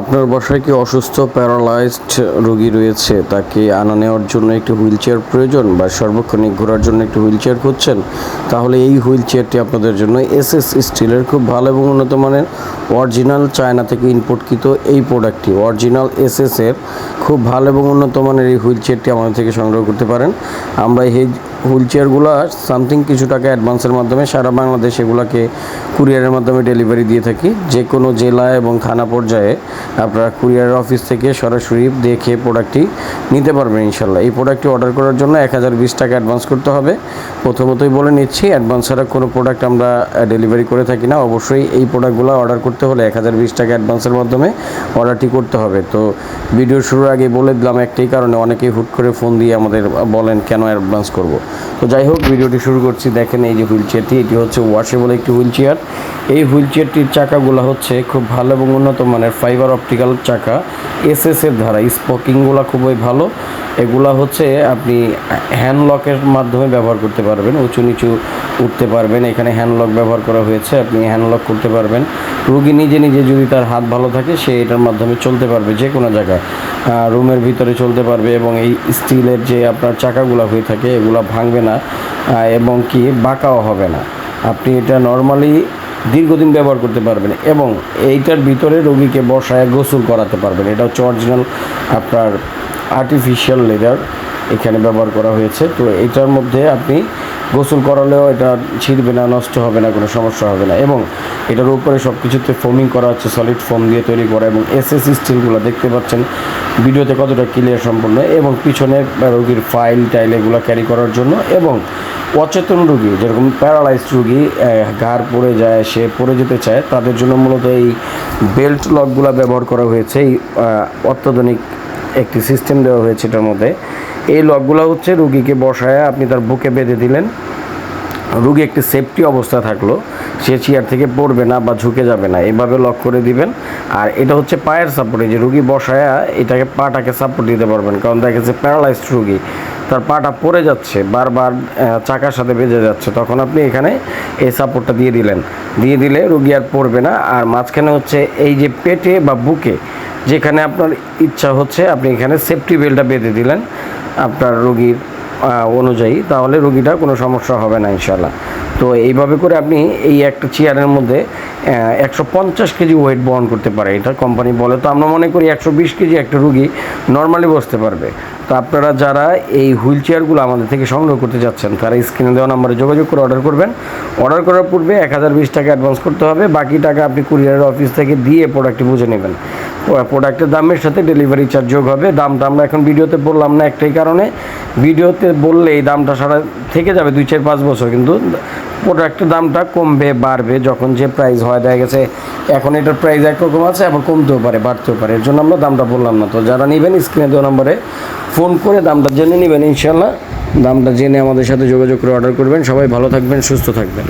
আপনার বাসায় কি অসুস্থ, প্যারালাইজড রোগী রয়েছে? তাকে আনা নেওয়ার জন্য একটি হুইল চেয়ার প্রয়োজন বা সর্বক্ষণিক ঘোরার জন্য একটি হুইল চেয়ার খুঁজছেন? তাহলে এই হুইল চেয়ারটি আপনাদের জন্য এস এস স্টিলের খুব ভালো এবং উন্নত মানের অরিজিনাল চায়না থেকে ইম্পোর্টকৃত এই প্রোডাক্টটি। অরিজিনাল এস এস এর খুব ভালো এবং উন্নত মানের এই হুইল চেয়ারটি আমাদের থেকে সংগ্রহ করতে পারেন। আমরা এই হুইল চেয়ারগুলো সামথিং কিছু টাকা অ্যাডভান্সের মাধ্যমে সারা বাংলাদেশ এগুলোকে কুরিয়ারের মাধ্যমে ডেলিভারি দিয়ে থাকি। যে কোনো জেলা এবং থানা পর্যায়ে আপনারা কুরিয়ারের অফিস থেকে সরাসরি দেখে প্রোডাক্টটি নিতে পারবেন ইনশাল্লাহ এই প্রোডাক্টটি অর্ডার করার জন্য এক হাজার বিশ টাকা অ্যাডভান্স করতে হবে। প্রথমতই বলে নিচ্ছি, অ্যাডভান্স ছাড়া কোনো প্রোডাক্ট আমরা ডেলিভারি করে থাকি না। অবশ্যই এই প্রোডাক্টগুলো অর্ডার করতে হলে এক হাজার বিশ টাকা অ্যাডভান্সের মাধ্যমে অর্ডারটি করতে হবে। তো ভিডিও শুরুর আগে বলে দিলাম একটাই কারণে, অনেকেই হুট করে ফোন দিয়ে আমাদের বলেন কেন অ্যাডভান্স করব। তো যাই হোক, ভিডিওটি শুরু করছি। দেখেন এই যে হুইল চেয়ারটি এটি হচ্ছে ওয়াশেবল একটি হুইল চেয়ার এই হুইল চেয়ারটির চাকাগুলো হচ্ছে খুব ভালো এবং উন্নত মানের ফাইবার অপটিক্যাল চাকা এস এস এর ধারা স্পকিংগুলো খুবই ভালো। এগুলা হচ্ছে আপনি হ্যান্ড লকের মাধ্যমে ব্যবহার করতে পারবেন। উঁচু নিচু উঠতে পারবেন। এখানে হ্যান্ডলক ব্যবহার করা হয়েছে, আপনি হ্যান্ডলক করতে পারবেন। রুগী নিজে নিজে যদি তার হাত ভালো থাকে, সে এটার মাধ্যমে চলতে পারবে যে কোনো জায়গায়। রুমের ভিতরে চলতে পারবে এবং এই স্টিলের যে আপনার চাকাগুলো হয়ে থাকে, এগুলো ভাঙবে না এবং কি বাঁকাও হবে না। আপনি এটা নর্মালি দীর্ঘদিন ব্যবহার করতে পারবেন এবং এইটার ভিতরে রোগীকে বসায় গোসল করাতে পারবেন। এটা হচ্ছে অরিজিনাল আপনার আর্টিফিশিয়াল লেদার এখানে ব্যবহার করা হয়েছে। তো এটার মধ্যে আপনি গোসল করালেও এটা ছিঁড়বে না, নষ্ট হবে না, কোনো সমস্যা হবে না। এবং এটার উপরে সব কিছুতে ফোমিং করা হচ্ছে সলিড ফোম দিয়ে তৈরি করা এবং এসএস স্টিলগুলো দেখতে পাচ্ছেন। ভিডিওতে কতটা ক্লিয়ার সম্পূর্ণ এবং পিছনে রোগীর ফাইল টাইল এগুলো ক্যারি করার জন্য এবং অচেতন রুগী, যেরকম প্যারালাইজড রুগী ঘাড় পড়ে যায়, সে পড়ে যেতে চায়, তাদের জন্য মূলত এই বেল্ট লকগুলো ব্যবহার করা হয়েছে। এই অত্যাধুনিক একটি সিস্টেম দেওয়া হয়েছে এটার মধ্যে। এই লকগুলো হচ্ছে রুগীকে বসায় আপনি তার বুকে বেঁধে দিলেন। রুগী একটি সেফটি অবস্থা থাকল। সে চেয়ার থেকে পড়বে না বা ঝুঁকে যাবে না। এভাবে লক করে দিবেন। আর এটা হচ্ছে পায়ের সাপোর্টে যে রুগী বসায় এটাকে পাটাকে সাপোর্ট দিতে পারবেন। কারণ দেখা যাচ্ছে প্যারালাইজড রুগী, তার পাটা পড়ে যাচ্ছে, বারবার চাকার সাথে বেজে যাচ্ছে। তখন আপনি এখানে এই সাপোর্টটা দিয়ে দিলেন। দিয়ে দিলে রুগী আর পড়বে না। আর মাঝখানে হচ্ছে এই যে পেটে বা বুকে যেখানে আপনার ইচ্ছা হচ্ছে, আপনি এখানে সেফটি বেল্টটা বেঁধে দিলেন। আপনার রুগীর অনুযায়ী, তাহলে রুগীটা কোনো সমস্যা হবে না ইনশাল্লাহ তো এইভাবে করে আপনি এই একটা চেয়ারের মধ্যে একশো পঞ্চাশ কেজি ওয়েট বহন করতে পারে। এটা কোম্পানি বলে, তো আমরা মনে করি একশো বিশ কেজি একটা রুগী নর্মালি বসতে পারবে। তো আপনারা যারা এই হুইল চেয়ারগুলো আমাদের থেকে সংগ্রহ করতে যাচ্ছেন, তারা স্ক্রিনে দেওয়া নাম্বারে যোগাযোগ করে অর্ডার করবেন। অর্ডার করার পূর্বে এক হাজার বিশ টাকা অ্যাডভান্স করতে হবে। বাকি টাকা আপনি কুরিয়ারের অফিস থেকে দিয়ে প্রোডাক্টটি বুঝে নেবেন। প্রোডাক্টের দামের সাথে ডেলিভারি চার্জ যোগ হবে। দামটা আমরা এখন ভিডিওতে বললাম না একটাই কারণে। ভিডিওতে বললে এই দামটা সারা থেকে যাবে দুই, চার, পাঁচ বছর। কিন্তু প্রোডাক্টের দামটা কমবে, বাড়বে যখন যে প্রাইস হয়। দেখা গেছে এখন এটার প্রাইস একরকম আছে, আবার কমতেও পারে, বাড়তেও পারে। এর জন্য আমরা দামটা বললাম না। তো যারা নেবেন স্ক্রিনে দেওয়া নম্বরে ফোন করে দামটা জেনে নেবেন ইনশাল্লাহ দামটা জেনে আমাদের সাথে যোগাযোগ করে অর্ডার করবেন। সবাই ভালো থাকবেন, সুস্থ থাকবেন।